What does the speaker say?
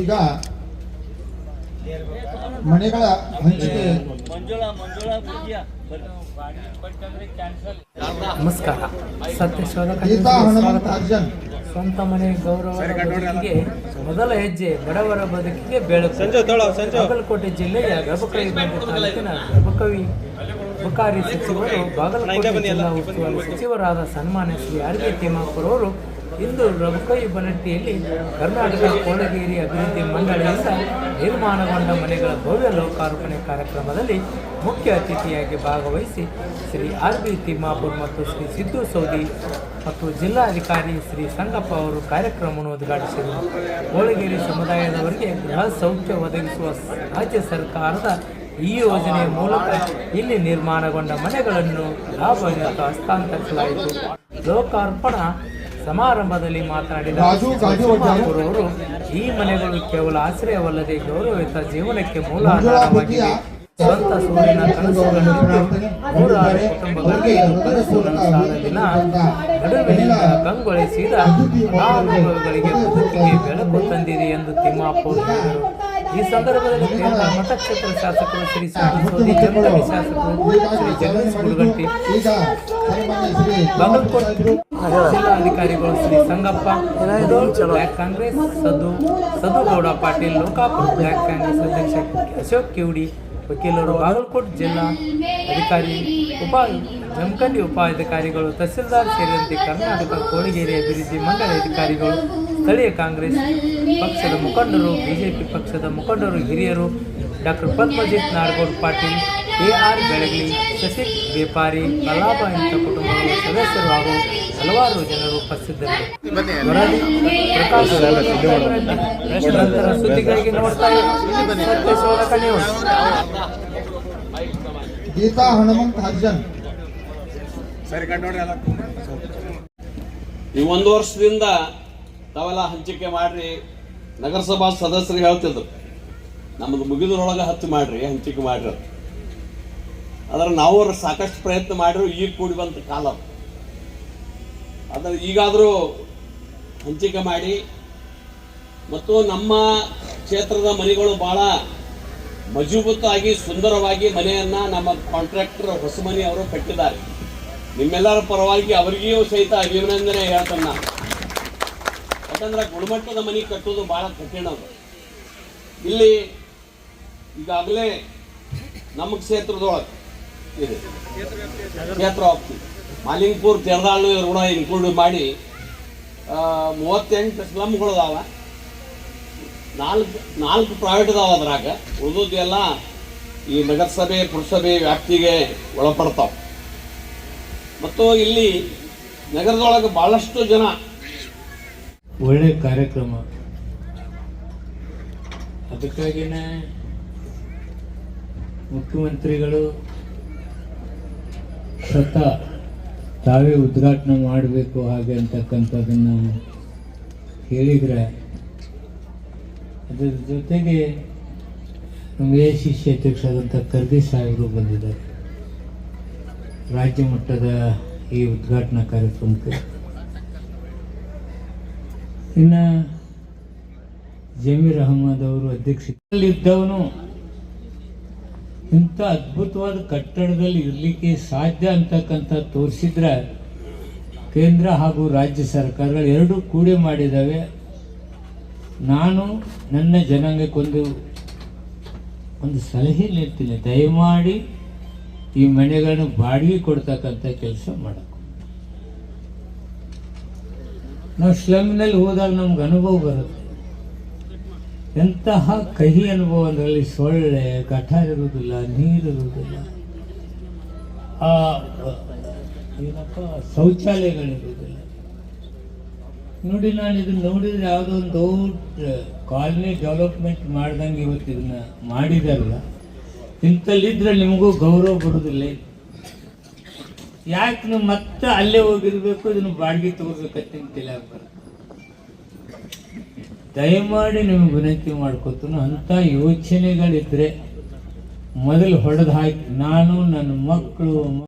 ಈಗ ಮನೆಗಳ ಹಂಚಿಕೆ. ಮಂಜುಳಾ ಮಂಜುಳಾ ಮುಗಿಯ ನಮಸ್ಕಾರ ಸತ್ಯ ಶೋಧಕ ಸ್ವಾಗತ. ಅರ್ಜನ್. ಸ್ವಂತ ಮನೆ ಗೌರವ ಮೊದಲ ಹೆಜ್ಜೆ ಬಡವರ ಬದುಕಿಗೆ ಬೆಳಕು. ಬಾಗಲಕೋಟೆ ಜಿಲ್ಲೆಯ ಗರ್ಭಕವಿ ತಾಲೂಕಿನ ಗರ್ಭಕವಿ ಬುಕಾರಿ ಸಚಿವರು ಬಾಗಲಕೋಟೆ ಜಿಲ್ಲಾ ಉಸ್ತುವಾರಿ ಸಚಿವರಾದ ಸನ್ಮಾನ ಶ್ರೀ ಆರ್ ಕೆ ತಿಮ್ಮಾಪುರ್ ಅವರು ಇಂದು ರಘುಕೈ ಬನಟ್ಟಿಯಲ್ಲಿ ಕರ್ನಾಟಕ ಕೋಣಗೇರಿ ಅಭಿವೃದ್ಧಿ ಮಂಡಳಿಯಿಂದ ನಿರ್ಮಾಣಗೊಂಡ ಮನೆಗಳ ಭವ್ಯ ಲೋಕಾರ್ಪಣೆ ಕಾರ್ಯಕ್ರಮದಲ್ಲಿ ಮುಖ್ಯ ಅತಿಥಿಯಾಗಿ ಭಾಗವಹಿಸಿ ಶ್ರೀ ಆರ್ ಬಿ ತಿಮ್ಮಾಪುರ್ ಮತ್ತು ಶ್ರೀ ಸಿದ್ದು ಸೌದಿ ಮತ್ತು ಜಿಲ್ಲಾಧಿಕಾರಿ ಶ್ರೀ ಸಂಗಪ್ಪ ಅವರು ಕಾರ್ಯಕ್ರಮವನ್ನು ಉದ್ಘಾಟಿಸಿದರು. ಕೋಳಗೇರಿ ಸಮುದಾಯದವರಿಗೆ ಗೃಹ ಸೌಖ್ಯ ಒದಗಿಸುವ ರಾಜ್ಯ ಸರ್ಕಾರದ ಈ ಯೋಜನೆಯ ಮೂಲಕ ಇಲ್ಲಿ ನಿರ್ಮಾಣಗೊಂಡ ಮನೆಗಳನ್ನು ಲಾಭಯುತ ಹಸ್ತಾಂತರಿಸಲಾಯಿತು. ಲೋಕಾರ್ಪಣಾ ಸಮಾರಂಭದಲ್ಲಿ ಮಾತನಾಡಿದ ಅವರು. ಈ ಮನೆಗಳು ಕೇವಲ ಆಶ್ರಯವಲ್ಲದೆ ಗೌರವಯುತ ಜೀವನಕ್ಕೆ ಮೂಲ ಆಧಾರವಾಗಿದೆ. ಸ್ವಂತ ಸೂರಿನ ಕನಸುಗಳನ್ನು ನೂರಾರು ಕುಟುಂಬಗಳಿಗೆ ಇದು ಕನಸು ನನಸಾದ ದಿನ. ನಡುವಿನಿಂದ ಕಂಗೊಳಿಸಿದ ನಾವುಗಳಿಗೆ ಬದುಕಿಗೆ ಬೆಳಕು ತಂದಿದೆ ಎಂದು ತಿಮ್ಮಾಪು ಹೇಳಿದರು. ಈ ಸಂದರ್ಭದಲ್ಲಿ ಕೇಂದ್ರ ಮತಕ್ಷೇತ್ರ ಶಾಸಕರು ಶ್ರೀ ಸೋದಿ ಶಾಸಕರು ಶ್ರೀ ಜಗದೀಶ್ ಶ್ರೀ ಬಾಗಲಕೋಟೆ ಜಿಲ್ಲಾಧಿಕಾರಿಗಳು ಶ್ರೀ ಸಂಗಪ್ಪ ಬ್ಲಾಕ್ ಕಾಂಗ್ರೆಸ್ ಸದ್ದು ಸದ್ದುಗೌಡ ಪಾಟೀಲ್ ಲೋಕಾಪುರ ಬ್ಲಾಕ್ ಕಾಂಗ್ರೆಸ್ ಅಧ್ಯಕ್ಷ ಅಶೋಕ್ ಕಿವಡಿ ವಕೀಲರು ಬಾಗಲಕೋಟೆ ಜಿಲ್ಲಾ ಅಧಿಕಾರಿ ಉಪ ಜಮಖಂಡಿ ಉಪಾಧಿಕಾರಿಗಳು ತಹಸೀಲ್ದಾರ್ ಸೇರಿದಂತೆ ಕರ್ನಾಟಕ ಕೋಳಿಗೇರಿ ಅಭಿವೃದ್ಧಿ ಮಂಡಳಿ ಅಧಿಕಾರಿಗಳು ಸ್ಥಳೀಯ ಕಾಂಗ್ರೆಸ್ ಪಕ್ಷದ ಮುಖಂಡರು ಬಿಜೆಪಿ ಪಕ್ಷದ ಮುಖಂಡರು ಹಿರಿಯರು doctor Padmajit Nadagoud Patil A R Belagali Shashi ವ್ಯಾಪಾರಿ ಕಲಾಪ ಇಂಥ ಕುಟುಂಬಗಳ ಸದಸ್ಯರು ಹಾಗೂ ಹಲವಾರು ಜನರು ಉಪಸ್ಥಿತರಿದ್ದರು ಪ್ರಕಾಶ್ ನಿರಂತರ ಸುದ್ದಿಗಾಗಿ ನೋಡ್ತಾ ಗೀತಾ ಹನುಮಂತ ಅರ್ಜನ್. ಈ ಒಂದು ವರ್ಷದಿಂದ ತಾವೆಲ್ಲ ಹಂಚಿಕೆ ಮಾಡ್ರಿ. ನಗರಸಭಾ ಸದಸ್ಯರು ಹೇಳ್ತಿದ್ರು. ನಮ್ಮದು ಮುಗಿದ್ರೊಳಗೆ ಹತ್ತು ಮಾಡ್ರಿ, ಹಂಚಿಕೆ ಮಾಡ್ರಿ ಆದ್ರೆ ನಾವು ಸಾಕಷ್ಟು ಪ್ರಯತ್ನ ಮಾಡಿದ್ರು ಈಗ ಕೂಡಿ ಬಂತ ಕಾಲ. ಆದ್ರೆ ಈಗಾದರೂ ಹಂಚಿಕೆ ಮಾಡಿ, ಮತ್ತು ನಮ್ಮ ಕ್ಷೇತ್ರದ ಮನೆಗಳು ಬಹಳ ಮಜಬೂತಾಗಿ, ಸುಂದರವಾಗಿ ಮನೆಯನ್ನ ನಮ್ಮ ಕಾಂಟ್ರಾಕ್ಟರ್ ಹೊಸಮನಿ ಅವರು ಕಟ್ಟಿದ್ದಾರೆ. ನಿಮ್ಮೆಲ್ಲರ ಪರವಾಗಿ ಅವರಿಗೂ ಸಹಿತ ಅಭಿನಂದನೆ ಹೇಳ್ತಾನೆ ಯಾಕಂದ್ರೆ ಗುಣಮಟ್ಟದ ಮನೆ ಕಟ್ಟೋದು ಬಹಳ ಕಠಿಣ ಅದು. ಇಲ್ಲಿ ಈಗಾಗಲೇ ನಮ್ಮ ಕ್ಷೇತ್ರದೊಳಗೆ ಇದೆ. ಕ್ಷೇತ್ರ ವ್ಯಾಪ್ತಿ ಮಾಲಿಂಗ್ಪುರ್ ತೆರದಾಳು ಕೂಡ ಇನ್ಕ್ಲೂಡ್ ಮಾಡಿ ಮೂವತ್ತೆಂಟು ಸ್ಲಮ್ಗಳು ಅದಾವ ನಾಲ್ಕು ನಾಲ್ಕು ಪ್ರೈವೇಟ್ ಅದಾವ ಅದ್ರಾಗ. ಉಳಿದದ್ದು ಎಲ್ಲ ಈ ನಗರಸಭೆ, ಪುರಸಭೆ ವ್ಯಾಪ್ತಿಗೆ ಒಳಪಡ್ತಾವೆ. ಮತ್ತು ಇಲ್ಲಿ ನಗರದೊಳಗೆ ಭಾಳಷ್ಟು ಜನ ಒಳ್ಳೆ ಕಾರ್ಯಕ್ರಮ. ಅದಕ್ಕಾಗಿನೇ ಮುಖ್ಯಮಂತ್ರಿಗಳು ಸತ ತಾವೇ ಉದ್ಘಾಟನೆ ಮಾಡಬೇಕು ಹಾಗೆ ಅಂತಕ್ಕಂಥದ್ದನ್ನು ಹೇಳಿದರೆ ಅದರ ಜೊತೆಗೆ ನಮ್ಮ ಎ ಸಿ ಸಿ ಅಧ್ಯಕ್ಷರಾದಂಥ ಕರ್ದಿ ಸಾಹೇಬರು ಬಂದಿದ್ದಾರೆ. ರಾಜ್ಯ ಮಟ್ಟದ ಈ ಉದ್ಘಾಟನಾ ಕಾರ್ಯಕ್ರಮಕ್ಕೆ. ಇನ್ನು ಜಮೀರ್ ಅಹಮದ್ ಅವರು ಅಧ್ಯಕ್ಷತೆಯಲ್ಲಿದ್ದವನು ಇಂಥ ಅದ್ಭುತವಾದ ಕಟ್ಟಡದಲ್ಲಿ ಇರಲಿಕ್ಕೆ ಸಾಧ್ಯ ಅಂತಕ್ಕಂಥ ತೋರಿಸಿದ್ರೆ ಕೇಂದ್ರ ಹಾಗೂ ರಾಜ್ಯ ಸರ್ಕಾರಗಳು ಎರಡೂ ಕೂಡಿ ಮಾಡಿದ್ದಾವೆ. ನಾನು ನನ್ನ ಜನಾಂಗಕ್ಕೊಂದು ಒಂದು ಸಲಹೆ ನೀಡ್ತೀನಿ. ದಯಮಾಡಿ ಈ ಮನೆಗಳನ್ನು ಬಾಡಿಗೆ ಕೊಡ್ತಕ್ಕಂಥ ಕೆಲಸ ಮಾಡಬೇಕು ನಾವು ಸ್ಲಮ್ನಲ್ಲಿ ಹೋದಾಗ ನಮ್ಗೆ ಅನುಭವ ಬರುತ್ತೆ. ಎಂತಹ ಕಹಿ ಅನುಭವ ಅದರಲ್ಲಿ ಸೊಳ್ಳೆ ಘಟ ಇರುವುದಿಲ್ಲ, ನೀರು ಇರುವುದಿಲ್ಲ. ಆ, ಏನಪ್ಪ, ಶೌಚಾಲಯಗಳಿರುವುದಿಲ್ಲ. ನೋಡಿ, ನಾನು ಇದನ್ನ ನೋಡಿದ್ರೆ ಯಾವುದೋ ಒಂದು ದೊಡ್ಡ ಕಾಲನಿ ಡೆವಲಪ್ಮೆಂಟ್ ಮಾಡ್ದಂಗೆ ಇವತ್ತು ಇದನ್ನ ಮಾಡಿದಾರಲ್ಲ. ಇಂಥಲ್ಲಿದ್ರೆ ನಿಮಗೂ ಗೌರವ ಬರುವುದಿಲ್ಲ. ಯಾಕೆ ನೀವು ಮತ್ತೆ ಅಲ್ಲೇ ಹೋಗಿರ್ಬೇಕು? ಇದನ್ನು ಬಾಡಿಗೆ ತಗೋಬೇಕಂತಿಲ್ಲ ಬರುತ್ತೆ. ದಯಮಾಡಿ ನಿಮಗೆ ವಿನಂತಿ ಮಾಡ್ಕೊತೀನಿ ಅಂತ ಯೋಚನೆಗಳಿದ್ರೆ ಮೊದಲು ಹೊಡೆದು ಹಾಕಿ. ನಾನು ನನ್ನ ಮಕ್ಕಳು